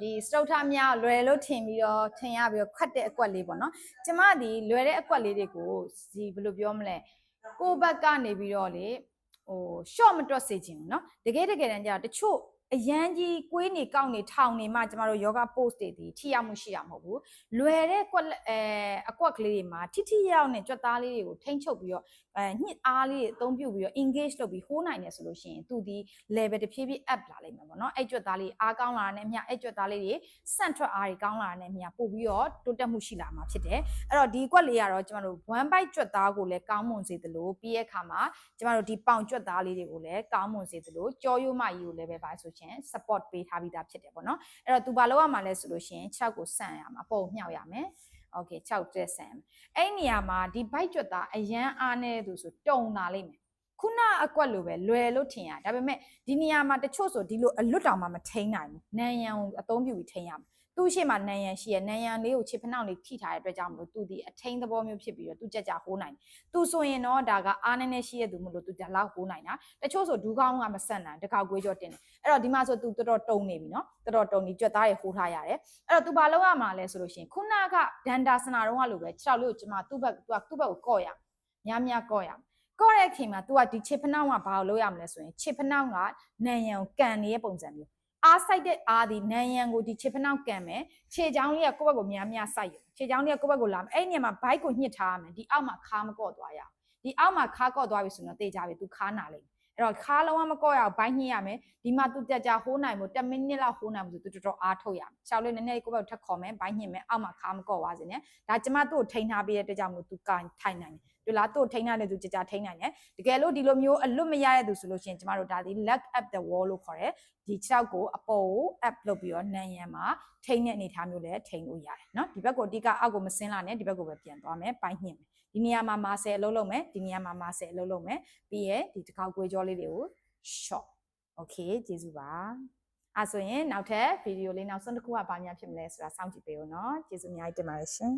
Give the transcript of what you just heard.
ဒီစတုထများလွယ်လို့ထင်ပြီးတော့ထင်ရပြီးတော့ခတ်တဲ့အကွက်လေးပေါ့နော်ကျမဒီလွယ်တဲ့အကွက်လေးတွေကိုဒီဘယ်လိုပြောမလဲကိုယ့်ဘက်ကနေပြီးတော့လေဟို short မတွက်စေချင်ဘူးเนาะတကယ်တကယ်တမ်းကျတော့တချို့ အရန်ကြီးကွေးနေကောက်နေထောင်နေမှကျမတို့ယောဂ post တွေဒီထိရောက်မှုရှိတာမဟုတ်ဘူးလွယ်တဲ့ကွက်လက်အဲအကွက်ကလေးတွေမှာထိထိရောက်နဲ့ကြွက်သားလေးတွေကိုထိမ့်ချုပ်ပြီးတော့အဲညှစ်အားလေးတွေအသုံးပြုပြီးတော့ engage လုပ်ပြီးဟိုးနိုင်တယ်ဆိုလို့ရှိရင်သူဒီ level တစ်ဖြည်းဖြည်း up လာလိမ့်မယ်ပေါ့နော်အဲ့ကြွက်သားလေးအားကောင်းလာတဲ့မြအဲ့ကြွက်သားလေးတွေစန့်ထွက်အားတွေကောင်းလာတဲ့မြပို့ပြီးတော့တိုးတက်မှုရှိလာမှာဖြစ်တယ်အဲ့တော့ဒီကွက်လေးကတော့ကျမတို့ one bite ကြွက်သားကိုလည်းကောင်းမွန်စေသလိုပြီးရဲ့အခါမှာကျမတို့ဒီပေါင်ကြွက်သားလေးတွေကိုလည်းကောင်းမွန်စေသလိုကြောရိုးမကြီးကိုလည်းပဲပါဆိုရှင် support ပေးထားပြီးသားဖြစ်တယ်ပေါ့နော်အဲ့တော့သူဘာလုပ်ရမှာလဲဆိုလို့ရှိရင်6ကိုဆန့်ရမှာပုံမြောက်ရမယ်โอเค6တက်ဆန်အဲ့နေရာမှာဒီ bite ကြွက်သားအရန်အားနေသူဆိုတုံလာလိမ့်မယ်ခုနအကွက်လိုပဲလွယ်လို့ထင်ရဒါပေမဲ့ဒီနေရာမှာတချို့ဆိုဒီလိုအလွတ်တောင်မှမထိန်နိုင်ဘူးနန်ရံကိုအသုံးပြုပြီးထိန်ရမှာ သူ့ရှိမှနန်ရံရှိရနန်ရံလေးကိုချစ်ဖနှောက်လေးထိထားတဲ့အတွက်ကြောင့်မလို့သူဒီအထိန်သဘောမျိုးဖြစ်ပြီးတော့သူကြက်ကြဟိုးနိုင်တယ်သူဆိုရင်တော့ဒါကအားနည်းနည်းရှိရသူမလို့သူဒါလောက်ဟိုးနိုင်တာတချို့ဆိုဒူးကောင်းကမဆက်နိုင်တကောက်ကွေးကြောတင်တယ်အဲ့တော့ဒီမှာဆိုသူတော်တော်တုံနေပြီနော်တော်တော်တုံနေကြွက်သားတွေဟိုးထားရတယ်အဲ့တော့သူဘာလုပ်ရမှာလဲဆိုလို့ရှိရင်ခုနကဒန်ဒါစနာတော့ကလိုပဲ6လေးကိုကျမသူ့ဘက်သူကသူ့ဘက်ကိုကော့ရများများကော့ရကော့တဲ့အချိန်မှာ तू ကဒီချစ်ဖနှောင်းကဘာလို့လုပ်ရမလဲဆိုရင်ချစ်ဖနှောင်းကနန်ရံကိုကန်နေတဲ့ပုံစံမျိုး အားဆိုင်တဲ့အားဒီနန်ရံကိုဒီချစ်ဖနှောင်းကန်မယ်ခြေချောင်းလေးကကိုယ့်ဘက်ကိုများများစိုက်ရခြေချောင်းလေးကကိုယ့်ဘက်ကိုလာမယ်အဲ့ဒီနေရာမှာဘိုက်ကိုညှစ်ထားရမယ်ဒီအောက်မှာခါမကော့သွားရအောင်ဒီအောက်မှာခါကော့သွားပြီဆိုတော့တေချာပြီ तू ခါနာလိမ့်မယ်အဲ့တော့ခါလုံးဝမကော့ရအောင်ဘိုက်ညှစ်ရမယ်ဒီမှာ तू တက်ကြဟိုးနိုင်မို့10မိနစ်လောက်ဟိုးနိုင်မို့ तू တော်တော်အားထုတ်ရမယ်ရှောက်လေးနည်းနည်းကိုယ့်ဘက်ထက်ခေါ်မယ်ဘိုက်ညှစ်မယ်အောက်မှာခါမကော့သွားစေနဲ့ဒါကျမတို့ထိန်းထားပေးတဲ့အတွက်ကြောင့်မို့ तू ကန်ထိုင်နိုင်တယ် တို့လားတို့ထိန်းထားတဲ့သူကြကြထိန်းနိုင်တယ်တကယ်လို့ဒီလိုမျိုးအလွတ်မရတဲ့သူဆိုလို့ရှိရင်ကျမတို့ဒါဒီ leg up the wall လို့ခေါ်တယ်ဒီခြေောက်ကိုအပေါ်ကို up လုပ်ပြီးတော့နန်ရံမှာထိန်းတဲ့အနေအထားမျိုးလည်းထိန်းလို့ရတယ်เนาะဒီဘက်ကိုအဓိကအောက်ကိုမဆင်းလာနဲ့ဒီဘက်ကိုပဲပြန်သွားမယ်ပိုင်းညှင့်မယ်ဒီနေရာမှာမာဆယ်အလုပ်လုပ်မယ်ဒီနေရာမှာမာဆယ်အလုပ်လုပ်မယ်ပြီးရဲ့ဒီတစ်ခေါက်ကွေးကြောလေးတွေကို short okay ကျေးဇူးပါအဲဆိုရင်နောက်ထပ်ဗီဒီယိုလေးနောက်ဆုံးတစ်ခုကဘာများဖြစ်မလဲဆိုတာစောင့်ကြည့်ပေးဦးเนาะကျေးဇူးအများကြီးတင်ပါတယ်ရှင်